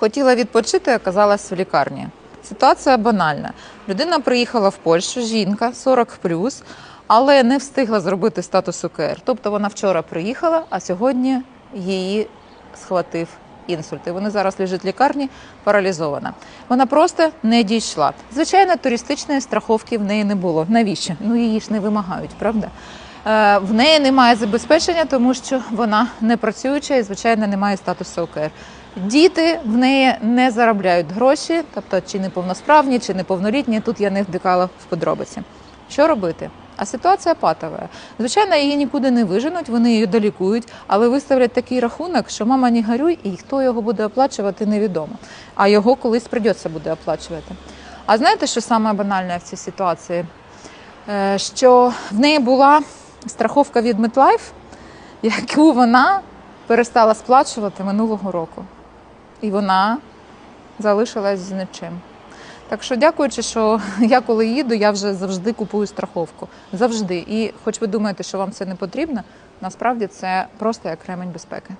Хотіла відпочити, оказалась в лікарні. Ситуація банальна. Людина приїхала в Польщу, жінка 40 але не встигла зробити статус УКР. Тобто вона вчора приїхала, а сьогодні її схватив інсульт. І вона зараз лежить в лікарні паралізована. Вона просто не дійшла. Звичайно, туристичної страховки в неї не було. Навіщо? Ну її ж не вимагають, правда? Е, В неї немає забезпечення, тому що вона не працююча і, звичайно, не має статусу ОКР. Діти в неї не заробляють гроші, тобто чи неповносправні, чи неповнолітні. Тут я не вдикала в подробиці. Що робити? А ситуація патова. Звичайно, її нікуди не виженуть, вони її долікують, але виставлять такий рахунок, що мама не горюй, і хто його буде оплачувати, невідомо. А його колись придеться буде оплачувати. А знаєте, що саме банальне в цій ситуації? Е, Що в неї була страховка від MetLife, яку вона перестала сплачувати минулого року. І вона залишилась з нічим. Так що, дякуючи, що я коли їду, я вже завжди купую страховку. Завжди. І хоч ви думаєте, що вам це не потрібно, насправді це просто як ремень безпеки.